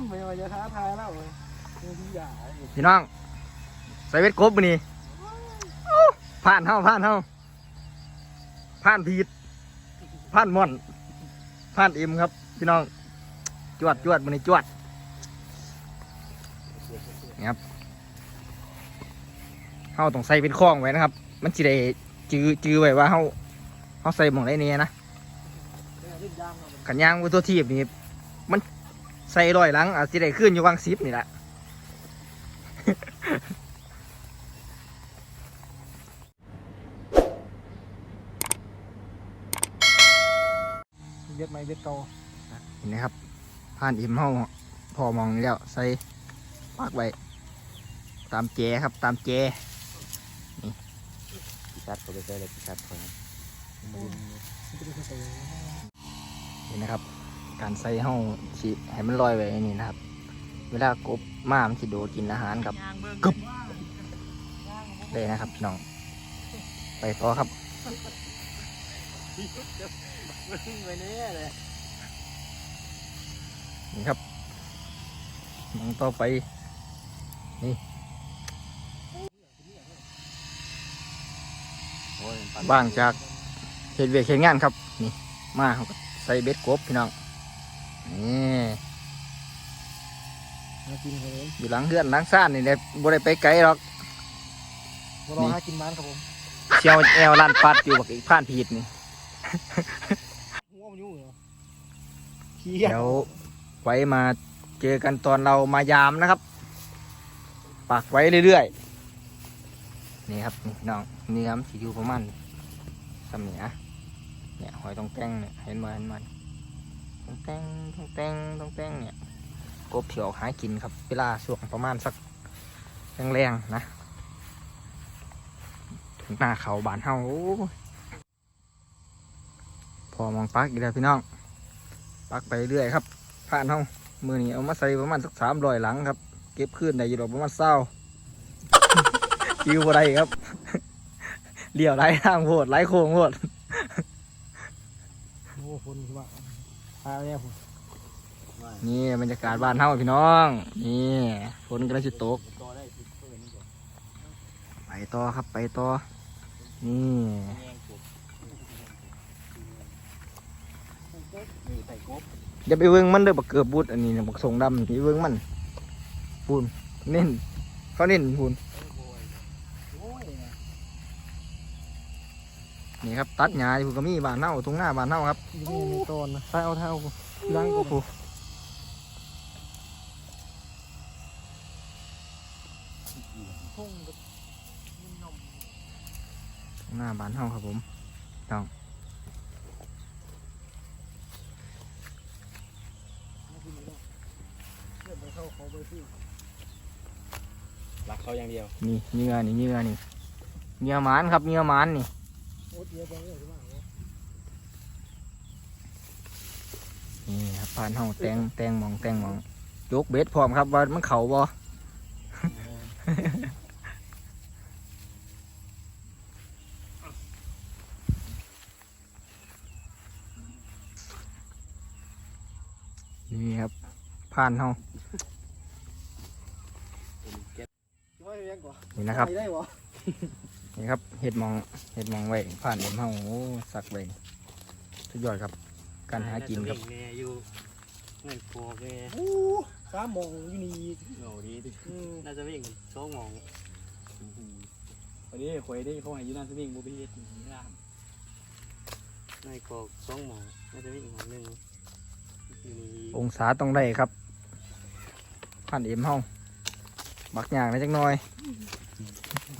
ำไม่ว่าจะท้าทายแล้วเลยพี่ใหญ่พี่น้อง ใส่เวทกบมานี่ผ่านเฮาผ่านเฮาผ่านพีดผ่านม่อนผ่านเอ็มครับ พี่น้อง จวดจวดมันนี่จวดนี่ครับเฮาต้องใส่เป็นข้องไว้นะครับ มันจะได้จือจือไว้ว่าเฮาเฮาใส่หมองได้เนี่ยนะขันยางวัตัวทีบนี่มัน ใส่รอยหลังอาจจะได้ขึ้นอยู่วางซิปนี่แหละเบ็ดไม้เบ็ดเก่าเห็นไหมครับผ่านอิ่มเฮาพอมองนี่แล้วใส่ปักไว้ตามแจครับตามแจชัดเขาไปใส่เลยชัดเขาเห็นนะครับ การใส่เฮาสิให้มันลอยไว้นี่นะครับ เวลากบมามันสิโดดกินอาหารครับกึบเลยนะครับพี่น้อง ไปต่อครับนี่ครับมองต่อไปนี่บ้างจากเห็ดเวียกเห็ดงานครับ นี่ มาใส่เบ็ดกบพี่น้อง นี่มากินครับผมอยู่หลังเฮือนหลังซ่านนี่แหละบ่ได้ไปไกลหรอก มารอหากินบ้านครับผมเชียวแอวลันปัดอยู่บักอีกผ่านพีดนี่หัวมันยุ่งเหรอขี้เดี๋ยวไว้มาเจอกันตอนเรามายามนะครับ ปักไว้เรื่อยๆนี่ครับนี่พี่น้องเนื้อมนสิอยู่ประมาณสำเนียเนี่ยหอยต้องแต่งเนี่ยเห็นมาเห็นมัน ต้องแต่งต้องแต่งต้องแต่งเนี่ยกบเถียวหากินครับ เวลาช่วงประมาณสักแรงๆนะถึงหน้าเขาบานเฮาพอมองปักอีกแล้วพี่น้องปักไปเรื่อยครับผ่านเฮามือนี้เอามาใส่ประมาณสักสามรอยหลังครับ เก็บขึ้นได้อยู่ดอกประมาณเศร้าคิวอะไรครับเลี้ยวไรทางโหดไรโค้งโหด โอ้คนคือว่า พาเนี่ยผมนี่บรรยากาศบ้านเฮาพี่น้อง นี่ฝนกำลังจะตกได้สิเพื่อนนี่ก่อนไปต่อครับไปต่อ นี่แยงกบนี่ใส่กบอย่าไปเบิ่งมันเด้อบักเกือบบุดอันนี้นะบักทรงดำอย่าไปเบิ่งมันปูนเน้นเขาเน้นปูน โอ้ย นี่ครับตัดหญ้าอยู่ก็มีบ้านเฮาตรงหน้าบ้านเฮาครับนี่มีต้นนะใส่เอาเท้าล้างก็ผูพุ่งกับมินนมหน้าบ้านเฮาครับผมต้องมากินแล้วเลือดไปเข้าเขาไปที่รักเขาอย่างเดียว นี่เหงื่อนี่เหงื่อนี่เหงื่อหมานครับเหงื่อหมานนี่ นี่ครับบ้านเฮาแตงแตงหมองแตงหมองยกเบ็ดพร้อมครับว่ามันเข่าบ่นี่ครับผ่านเฮาช่วยเลี้ยงนี่นะครับ นี่ครับเห็ดหมองเห็ดหมองไว้ผ่านเอ็มเฮาโอ้สักไว้สุดยอดครับ การหากินครับแม่อยู่เงินพอแม่โอ้สามโมงอยู่นี่อีกโง่ดีดิอืมน่าจะวิ่งสองโมงวันนี้ข่อยได้เขาให้อยูนันสวิงบูบีเฮ็ดอยู่นี่ล่ะในกอกสองโมงน่าจะวิ่งหมงหนึ่งอยู่นี่องศาต้องได้ครับผ่านเอ็มเฮาบักอย่างได้จักหน่อย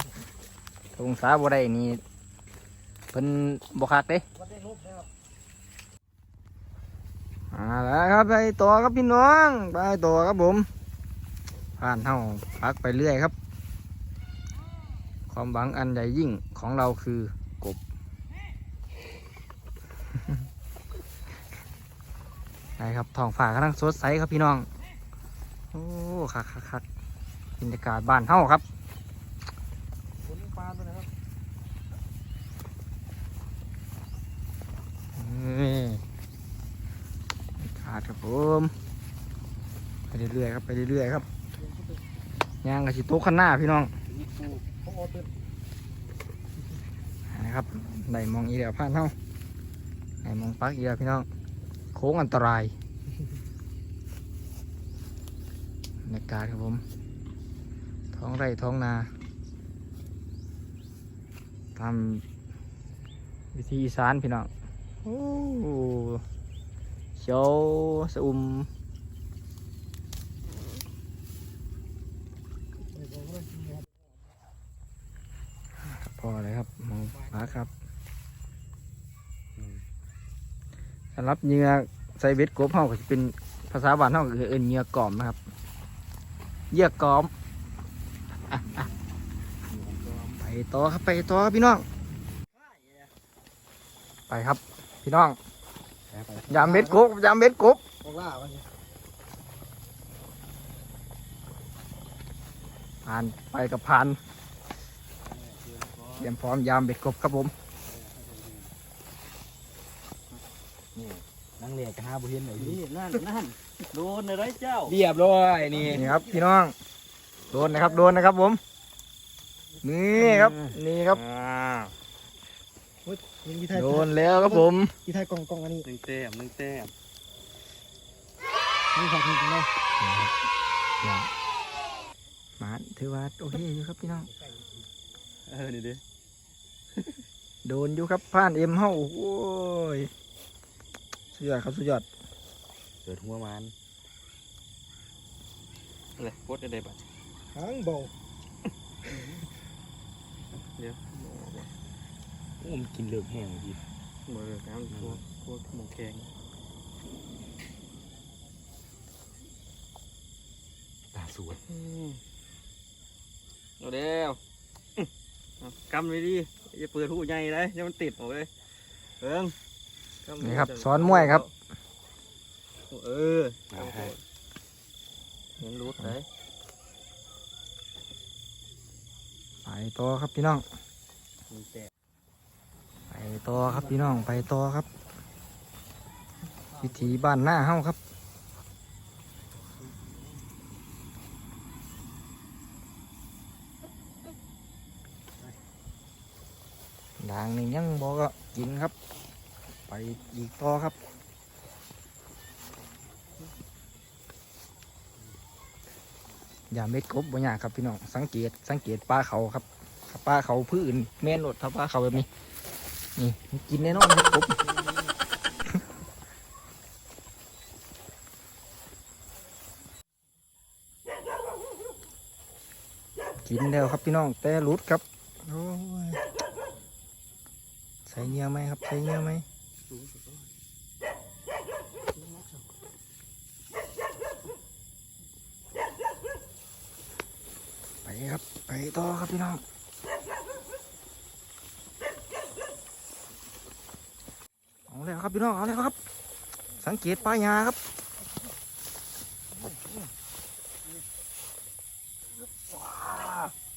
ถ้า องศาบ่ได้นี่เพิ่นบ่คักเด้อาแล้วครับไปต่อครับพี่น้องไปต่อครับผม ผ่านเท่าพักไปเรื่อยครับ ความหวังอันใหญ่ยิ่งของเราคือกบใช่ครับท้องฟ้ากำลังสดใสครับพี่น้อง โอ้คักคักคักบรรยากาศบ้านเท่าครับ นปลาตัวนะครับขาดครับผมไปเรื่อยๆครับไปเรื่อยๆครับย่างกับสิโต๊ะข้างหน้าพี่น้องนะครับได้มองอีเดียวผ่านเท่าได้มองปักอีเดียวพี่น้อง โค้งอันตรายบรรยากาศครับผม ท้องไร่ท้องนา ตามวิธีอีสานพี่น้องโอ้เขียวสะอุ่มเดี๋ยวเลยครับพอเลยครับมองปักครับสำหรับเหยื่อใส่เบ็ดกบเฮาก็จะเป็นภาษาบ้านเฮาก็คือเอิ้นเหยื่อกอมนะครับ เยื่อกอม ไป ต่อครับไปต่อครับพี่น้อง ไปครับพี่น้องยามเบ็ดกบยามเบ็ดกบบอกล่าวันนี้ผ่านไปกับผ่านเตรียมพร้อมยามเบ็ดกบครับผมนั่งเรียกกันห้าบุเห็นหน่อยนี่นั่นนั่นโดนเลยเจ้าเรียบร้อยนี่นี่ครับพี่น้องโดนนะครับโดนนะครับผม นี่ครับ นี่ครับยิงกีไทยโดนแล้วครับผมกีไทยกล่องกล่องอันนี้หนึ่งแต้มหนึ่งแต้มนี่ฝากถึงเรานี่ครับมาถือว่าโอเคอยู่ครับพี่น้องเออนี่ดิโดนอยู่ครับผ่านเอ็มเฮาโอ้ยสุดยอดครับสุดยอดเกิดหัวมันอะไรโคตรได้บัตรหางเบา โอ้มนกินเลือกแห้งพี่เบอร์น้ำโคตรโคตรหมูแข็งตาสวยเอาเดี๋ยวกำไว้ดิอย่าเปิดหูใหญ่เลยอย่ามันติดหมดเลยเอิงกำนี่ครับสอนมวยครับ เออเห็นรูดเลย ไป ต่อครับพี่น้อง ไปต่อครับพี่น้องไปต่อครับ วิถีบ้านหน้าเฮ้าครับด่างนี่ยังบอกก็กินครับ ไปอีกต่อครับ อย่าเม็ดกบบางอย่างครับพี่น้องสังเกตสังเกตปลาเขาครับปลาเขาพื้นแม่นหลดถ้าปลาเขาแบบนี้นี่กินแน่นอนครับกบกินแล้วครับพี่น้องแต่หลุดครับใส่เงี้ยไหมครับใส่เงี้ยไหมไปครับไป ต่อครับพี่น้องเอาแล้วครับพี่น้องเอาแล้วครับ สังเกตปลายาครับ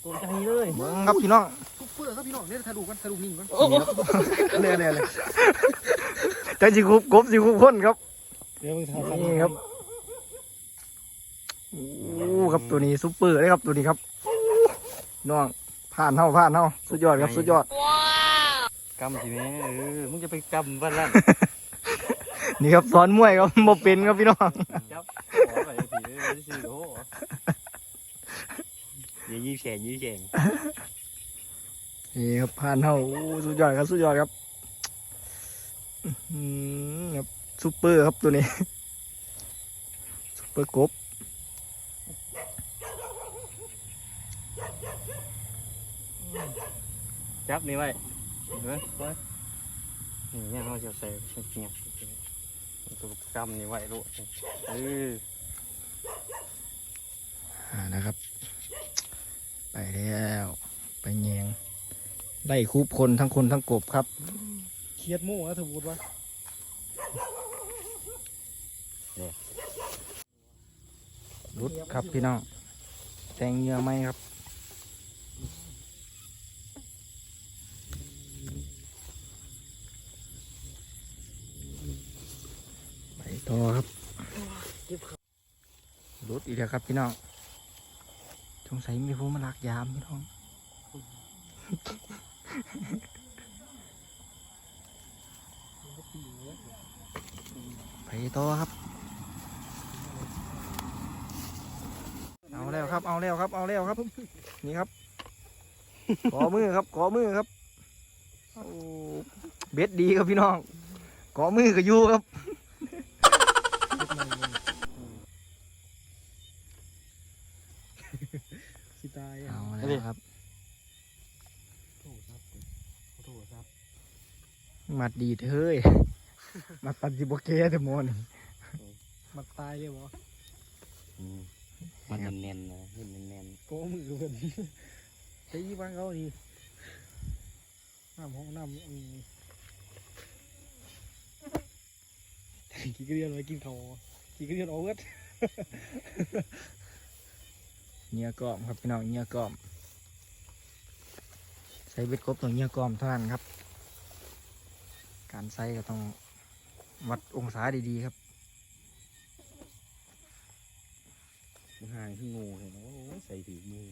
ตัวใหญ่เลยเบิ้งครับพี่น้องทุกเพื่อครับพี่น้องเนี่ยถ่ายรูปกันถ่ายรูปนิ่งกันเนี่ยเนี่ยเนี่ยจะสิคุบกบสิคุบคนครับเดี๋ยวมึงถ่ายนี่ครับโอ้ครับตัวนี้ซุปเปอร์เลยครับตัวนี้ครับ น้องผ่านเท่าผ่านเท่าสุดยอดครับสุดยอดกำสิแม่เออมึงจะไปกำบ้านนั่นนี่ครับสอนมวยครับบ่เป็นครับพี่น้องจับขอไปสิเออสิโอ้อย่ายี่แฉงยี่แฉงนี่ครับผ่านเท่าโอ้สุดยอดครับสุดยอดครับอืมครับซุปเปอร์ครับตัวนี้ซุปเปอร์กบ จับนี่ไว้เฮ้ยไว้นี่เนี่ยเขาจะใส่เงียบตัวกำนี่ไว้ลูกเอออ่านะครับ ไปแล้วไปแยงไล่คูบคนทั้งคนทั้งกบครับเครียดโม่นะเธอพูดว่ารุดครับพี่น้องแทงเหยื่อไหมครับ ไปต่ อีกแล้วครับพี่น้องสงสัยมีผู้มาลักยามพี่น้องไปต่อครับ เอาแล้วครับ เอาแล้วครับ เอาแล้วครับ นี่ครับ ขอมือครับขอมือครับโอ้เบ็ดดีครับพี่น้องขอมือกับยูครับ สิตายอะ เอาแล้วครับ โถครับ โถครับมัดดีเถอะเฮ้ย มัดปันจิบเกะแต่โมอนี่มันตายเลยบ่มันแน่นๆนะเห็นแน่นโก้มือเพิ่นใช้ยี่บ้านเขานี่น้ำห้องน้ำอืมกี่กระเดือนไว้กินเขาวกี่กระเดือนเอาเวทเงี้ยกรอมครับพี่น้องเงี้ยกรอม ใส่เบ็ดกบต้องเงี้ยกรอมเท่านั้นครับ การใส่ก็ต้องวัดองศาดีๆครับๆห่างที่งูเห็นไหมโอ้ยใส่ถือมือ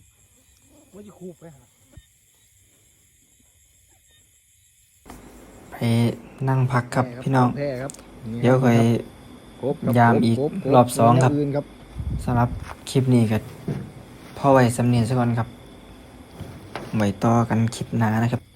ว่าจะคูบไปหาไปนั่งพักครับพี่น้องแพ้ครับเดี๋ยวค่อยกบครับยามอีกกบกรอบสองครับย่าอื่นครับสำหรับคลิปนี้ก็พ่อไว้สำเนียงซะก่อนครับ ไว้ต่อกันคลิปหน้านะครับ